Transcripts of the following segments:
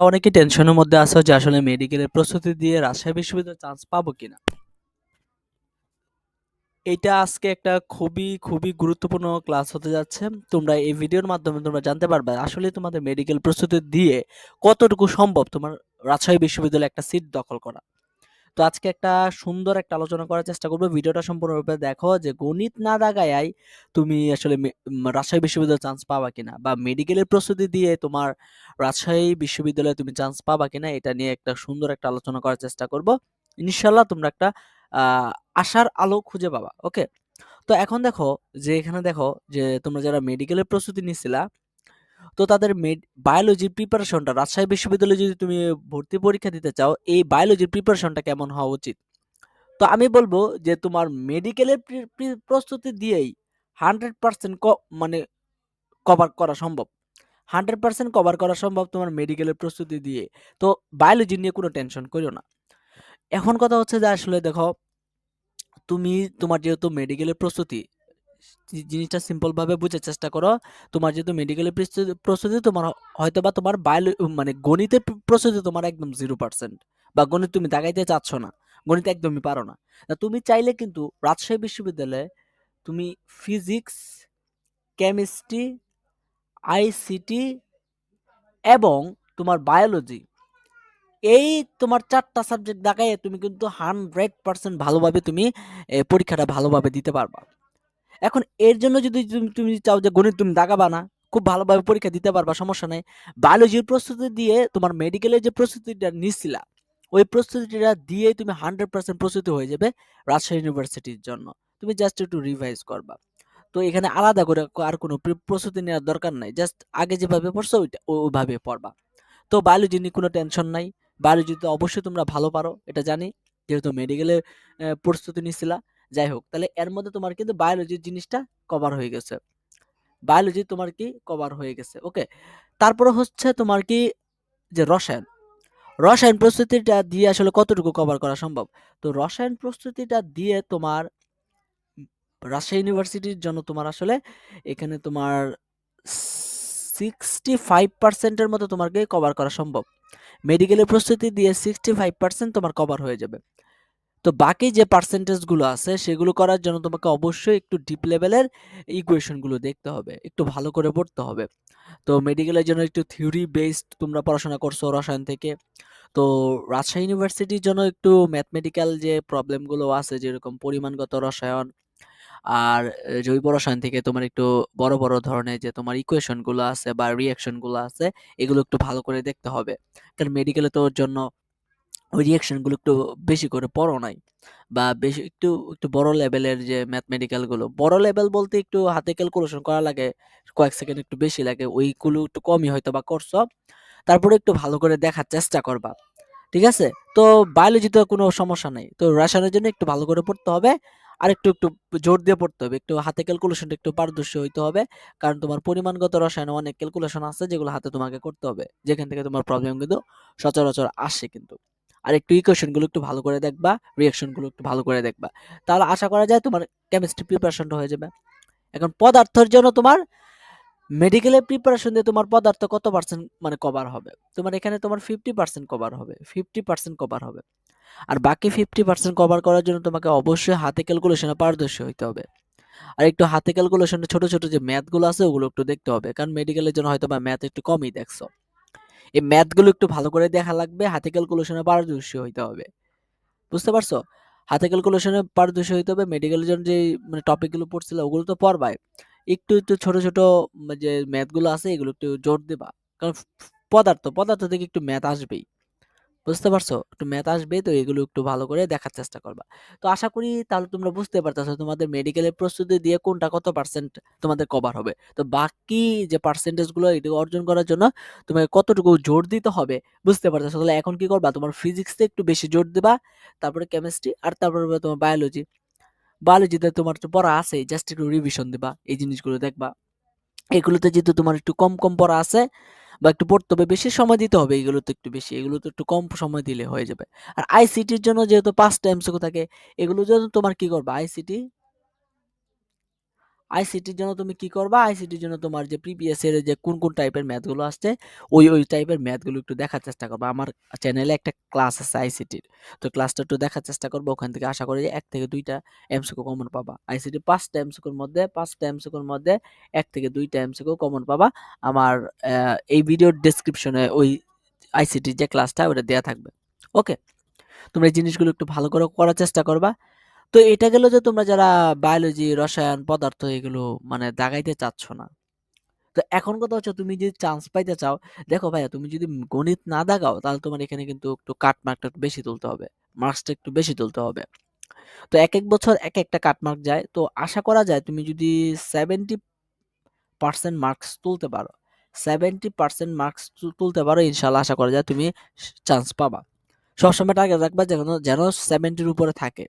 অনেকে টেনশনের মধ্যে আছো যে আসলে মেডিকেলের প্রস্তুতি দিয়ে রাজশাহী বিশ্ববিদ্যালয়ে চান্স পাবো কিনা? এটা আজকে একটা খুবই খুবই গুরুত্বপূর্ণ ক্লাস হতে যাচ্ছে। তোমরা এই ভিডিওর মাধ্যমে তোমরা জানতে পারবে আসলে তোমাদের মেডিকেল প্রস্তুতি দিয়ে কতটুকু সম্ভব তোমার রাজশাহী বিশ্ববিদ্যালয়ে একটা সিট দখল করা। তো আজকে একটা সুন্দর একটা আলোচনা করার চেষ্টা করব। ভিডিওটা সম্পূর্ণরূপে দেখো যে গণিত না দাগায় তুমি আসলে রাজশাহী বিশ্ববিদ্যালয়ে চান্স পাবা কিনা বা মেডিকেলের প্রস্তুতি দিয়ে তোমার রাজশাহী বিশ্ববিদ্যালয়ে তুমি চান্স পাবা কিনা এটা নিয়ে একটা সুন্দর একটা আলোচনা করার চেষ্টা করব। ইনশাল্লাহ তোমরা একটা আশার আলো খুঁজে পাবা ওকে তো এখন দেখো যে এখানে দেখো যে তোমরা যারা মেডিকেলের প্রস্তুতি নিছিলা তো তাদের বায়োলজির প্রিপারেশনটা রাজশাহী বিশ্ববিদ্যালয়ে যদি তুমি ভর্তি পরীক্ষা দিতে চাও, এই বায়োলজির প্রিপারেশনটা কেমন হওয়া উচিত? তো আমি বলব যে তোমার মেডিকেলের প্রস্তুতি দিয়েই হান্ড্রেড পার্সেন্ট মানে কভার করা সম্ভব। হান্ড্রেড পার্সেন্ট কভার করা সম্ভব তোমার মেডিকেলের প্রস্তুতি দিয়ে। তো বায়োলজি নিয়ে কোনো টেনশন করিও না। এখন কথা হচ্ছে যে আসলে দেখো, তুমি তোমার যেহেতু মেডিকেলের প্রস্তুতি জিনিসটা সিম্পল ভাবে বুঝার চেষ্টা করো। তোমার যেহেতু মেডিকেলের প্রস্তুতি তোমার হয়তো বা তোমার বায়োলো মানে গণিতের প্রস্তুতি তোমার একদম জিরো পার্সেন্ট বা গণিত তুমি দাগাইতে চাচ্ছ না। গণিত একদমই পারো না। তা তুমি চাইলে কিন্তু রাজশাহী বিশ্ববিদ্যালয়ে তুমি ফিজিক্স কেমিস্ট্রি আইসিটি এবং তোমার বায়োলজি এই তোমার চারটা সাবজেক্ট দেখায় তুমি কিন্তু হান্ড্রেড পার্সেন্ট ভালোভাবে তুমি পরীক্ষাটা ভালোভাবে দিতে পারবা। এখন এর জন্য যদি তুমি তুমি চাও যে গণিত তুমি দাগাবা না, খুব ভালোভাবে পরীক্ষা দিতে পারবা, সমস্যা নেই। বায়োলজির প্রস্তুতি দিয়ে তোমার মেডিকেলের যে প্রস্তুতিটা নিছিলা, ওই প্রস্তুতিটা দিয়ে তুমি হান্ড্রেড পার্সেন্ট প্রস্তুতি হয়ে যাবে রাজশাহী ইউনিভার্সিটির জন্য। তুমি জাস্ট একটু রিভাইজ করবা। তো এখানে আলাদা করে আর কোনো প্রস্তুতি নেওয়ার দরকার নাই জাস্ট আগে যেভাবে পড়ছো ওইটা ওইভাবে পড়বা। তো বায়োলজি নিয়ে কোনো টেনশন নাই বায়োলজিতে অবশ্যই তোমরা ভালো পারো, এটা জানি। যেহেতু মেডিকেলের প্রস্তুতি নিছিলা যাই হোক তাহলে এর মধ্যে তোমার কিন্তু বায়োলজির জিনিসটা কভার হয়ে গেছে। বায়োলজি তোমার কি কভার হয়ে গেছে ওকে তারপরে হচ্ছে তোমার কি যে রসায়ন। রসায়ন প্রস্তুতিটা দিয়ে আসলে কতটুকু কভার করা সম্ভব? তো রসায়ন প্রস্তুতিটা দিয়ে তোমার রাজশাহী ইউনিভার্সিটির জন্য তোমার আসলে এখানে তোমার সিক্সটি ফাইভ পার্সেন্টের মতো তোমাকে কভার করা সম্ভব। মেডিকেলের প্রস্তুতি দিয়ে সিক্সটি ফাইভ পার্সেন্ট তোমার কভার হয়ে যাবে। তো বাকি যে পার্সেন্টেজগুলো আছে, সেগুলো করার জন্য তোমাকে অবশ্যই একটু ডিপ লেভেলের ইকুয়েশনগুলো দেখতে হবে, একটু ভালো করে পড়তে হবে। তো মেডিকেলের জন্য একটু থিওরি বেসড তোমরা পড়াশোনা করছ রসায়ন থেকে। তো রাজশাহী ইউনিভার্সিটির জন্য একটু ম্যাথমেটিক্যাল যে প্রবলেমগুলো আছে, যেরকম পরিমাণগত রসায়ন আর জৈব রসায়ন থেকে তোমার একটু বড় বড় ধরনের যে তোমার ইকুয়েশনগুলো আছে বা রিয়াকশনগুলো আছে, এগুলো একটু ভালো করে দেখতে হবে। কারণ মেডিকেলে তোর জন্য ওই রিয়াকশনগুলো একটু বেশি করে পড়ো নাই। বা বেশি একটু একটু বড় লেভেলের যে ম্যাথমেটিক্যালগুলো, বড় লেভেল বলতে একটু হাতে ক্যালকুলেশন করা লাগে, কয়েক সেকেন্ড একটু বেশি লাগে, ওইগুলো একটু কমই হয়তো বা করছ। তারপরে একটু ভালো করে দেখার চেষ্টা করবা, ঠিক আছে? তো বায়োলজিতে কোনো সমস্যা নেই, তো রসায়নের জন্য একটু ভালো করে পড়তে হবে, আর একটু একটু জোর দিয়ে পড়তে হবে, একটু হাতে ক্যালকুলেশনটা একটু পারদর্শী হইতে হবে, কারণ তোমার পরিমাণগত রসায়নে অনেক ক্যালকুলেশন আছে, যেগুলো হাতে তোমাকে করতে হবে, যেখান থেকে তোমার প্রবলেম কিন্তু সচরাচর আসে কিন্তু। আর একটু ইকুয়েশনগুলো একটু ভালো করে দেখবা রিয়াকশনগুলো একটু ভালো করে দেখবা। তাহলে আশা করা যায় তোমার কেমিস্ট্রি প্রিপারেশনটা হয়ে যাবে। এখন পদার্থের জন্য তোমার মেডিকেলের প্রিপারেশন দিয়ে তোমার পদার্থ কত পার্সেন্ট মানে কভার হবে? তোমার এখানে তোমার ফিফটি পার্সেন্ট কভার হবে ফিফটি পার্সেন্ট কভার হবে। আর বাকি ফিফটি পার্সেন্ট কভার করার জন্য তোমাকে অবশ্যই হাতে ক্যালকুলেশনে পারদর্শী হইতে হবে। আর একটু হাতে ক্যালকুলেশনে ছোট ছোট যে ম্যাথগুলো আছে, ওগুলো একটু দেখতে হবে। কারণ মেডিকেলের জন্য হয়তো বা ম্যাথ একটু কমই দেখছ। এই ম্যাথগুলো একটু ভালো করে দেখা লাগবে, হাতে ক্যালকুলেশনে পারদর্শী হইতে হবে। বুঝতে পারছ? হাতে ক্যালকুলেশনে পারদর্শী হইতে হবে মেডিকেল জন্য যে মানে টপিকগুলো পড়ছিল ওগুলো তো পড়বাই। একটু একটু ছোট ছোট যে ম্যাথগুলো আছে এগুলো একটু জোর দেবা। কারণ পদার্থ পদার্থ থেকে একটু ম্যাথ আসবেই। বুঝতে পারছ? একটু ম্যাথ আসবে, তো এগুলো একটু ভালো করে দেখার চেষ্টা করবা। তো আশা করি তাহলে তোমরা বুঝতে পারতেছো তোমাদের মেডিকেলের প্রস্তুতি দিয়ে কোনটা কত পার্সেন্ট তোমাদের কভার হবে। তো বাকি যে পার্সেন্টেজগুলো এটা অর্জন করার জন্য তোমাকে কতটুকু জোর দিতে হবে বুঝতে পারতেছো। তাহলে এখন কি করবা? তোমার ফিজিক্সে একটু বেশি জোর দিবা, তারপরে কেমিস্ট্রি আর তারপরে তোমার বায়োলজি বায়োলজিতে তোমার তো পড়া আছে জাস্ট একটু রিভিশন দিবা, এই জিনিসগুলো দেখবা। এগুলোতে যেহেতু তোমার একটু কম কম পড়া আছে বা একটু পড়তে হবে, বেশি সময় দিতে হবে, এগুলো তো একটু বেশি, এগুলো তো একটু কম সময় দিলে হয়ে যাবে। আর আইসিটির জন্য যেহেতু পাঁচটা এমসিকিউ থাকে এগুলোর জন্য তোমার কি করবা? আইসিটি আইসিটির জন্য তুমি কি করবা? আইসিটির জন্য তোমার যে প্রিভিয়াস এর যে কোন কোন টাইপের ম্যাথগুলো আসছে, ওই ওই টাইপের ম্যাথগুলো একটু দেখার চেষ্টা করবা। আমার চ্যানেলে একটা ক্লাস আছে আইসিটির তো ক্লাসটা একটু দেখার চেষ্টা করব। ওখান থেকে আশা করি যে এক থেকে দুইটা এমসিকিউ কমন পাবা। আইসিটি পাঁচটা এমসিকিউর মধ্যে, পাঁচটা এমসিকিউর মধ্যে এক থেকে দুইটা এমসিকিউ কমন পাবা। আমার এই ভিডিওর ডেসক্রিপশনে ওই আইসিটির যে ক্লাসটা ওটা দেওয়া থাকবে। ওকে তোমরা এই জিনিসগুলো একটু ভালো করে করার চেষ্টা করবা। তো এটা গেল যে তোমরা যারা বায়োলজি রসায়ন, পদার্থ এগুলো মানে দাগাইতে চাচ্ছ না। তো এখন কথা হচ্ছে তুমি যদি চান্স পাইতে চাও, দেখো ভাইয়া তুমি যদি গণিত না দাগাও, তাহলে তোমার এখানে কিন্তু একটু কাট মার্কটা একটু বেশি তুলতে হবে মার্কসটা একটু বেশি তুলতে হবে। তো এক এক বছর এক একটা কাট মার্ক যায়। তো আশা করা যায় তুমি যদি সেভেন্টি পার্সেন্ট মার্কস তুলতে পারো সেভেন্টি পার্সেন্ট মার্কস তুলতে পারো ইনশাল্লাহ আশা করা যায় তুমি চান্স পাবা। সবসময় টার্গেট রাখবা যেন যেন সেভেন্টির উপরে থাকে।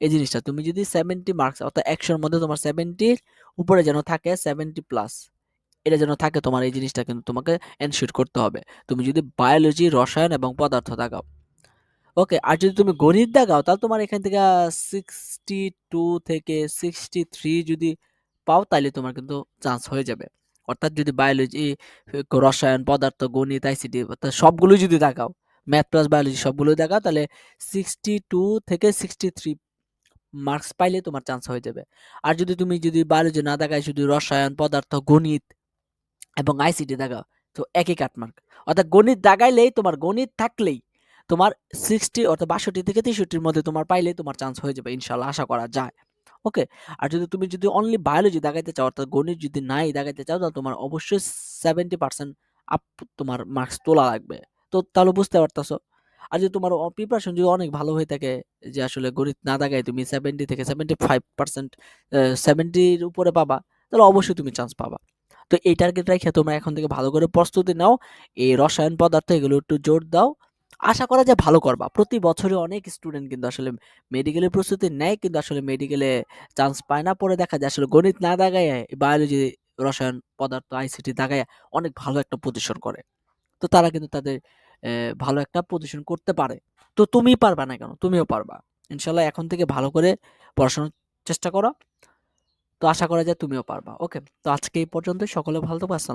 এই জিনিসটা। তুমি যদি সেভেন্টি মার্কস অর্থাৎ একশোর মধ্যে তোমার সেভেন্টির উপরে যেন থাকে সেভেন্টি প্লাস এটা যেন থাকে তোমার, এই জিনিসটা কিন্তু তোমাকে এনশিওর করতে হবে। তুমি যদি বায়োলজি রসায়ন এবং পদার্থ দাগাও ওকে আর যদি তুমি গণিত দাগাও, তাহলে তোমার এখান থেকে সিক্সটি টু থেকে সিক্সটি থ্রি যদি পাও তাহলে তোমার কিন্তু চান্স হয়ে যাবে। অর্থাৎ যদি বায়োলজি রসায়ন, পদার্থ, গণিত আইসিটি অর্থাৎ সবগুলো যদি দেখাও ম্যাথ প্লাস বায়োলজি সবগুলো দেখাও তাহলে সিক্সটি টু থেকে সিক্সটি থ্রি মার্কস পাইলে তোমার চান্স হয়ে যাবে। আর যদি তুমি যদি বায়োলজি না দেখায় শুধু রসায়ন, পদার্থ, গণিত এবং আইসিটি দেখাও, তো একই কাট মার্ক অর্থাৎ গণিত দাগাইলেই তোমার গণিত থাকলেই তোমার সিক্সটি অর্থাৎ বাষট্টি থেকে তেষট্টির মধ্যে তোমার পাইলে তোমার চান্স হয়ে যাবে ইনশাল্লাহ আশা করা যায়। ওকে আর যদি তুমি যদি অনলি বায়োলজি দেখাইতে চাও, অর্থাৎ গণিত যদি নাই দেখাইতে চাও, তাহলে তোমার অবশ্যই সেভেন্টি পার্সেন্ট আপ তোমার মার্কস তোলা লাগবে। তো তাহলে বুঝতে পারতেছো? আর যদি তোমার প্রিপারেশন যদি অনেক ভালো হয়ে থাকে, যে আসলে গণিত না দেখায় তুমি সেভেন্টি থেকে সেভেন্টি ফাইভ পার্সেন্ট সেভেন্টির উপরে পাবা, তাহলে অবশ্যই তুমি চান্স পাবা। তো এই টার্গেট রেখে তোমরা এখন থেকে ভালো করে প্রস্তুতি নাও, এই রসায়ন পদার্থ এগুলো একটু জোর দাও। আশা করা যায় ভালো করবা। প্রতি বছরে অনেক স্টুডেন্ট কিন্তু আসলে মেডিকেলের প্রস্তুতি নেয়, কিন্তু আসলে মেডিকেলে চান্স পায় না। পরে দেখা যায় আসলে গণিত না দাগায় বায়োলজি রসায়ন পদার্থ আইসিটি দাগায় অনেক ভালো একটা পজিশন করে। তো তারা কিন্তু তাদের ভালো একটা পজিশন করতে পারে। তো তুমি পারবা না কেন? তুমিও পারবা। ইনশাল্লাহ এখন থেকে ভালো করে পড়াশোনার চেষ্টা করো। তো আশা করা যায় তুমিও পারবা। ওকে তো আজকে এই পর্যন্ত সকলে ভালো থাকব আসসালাম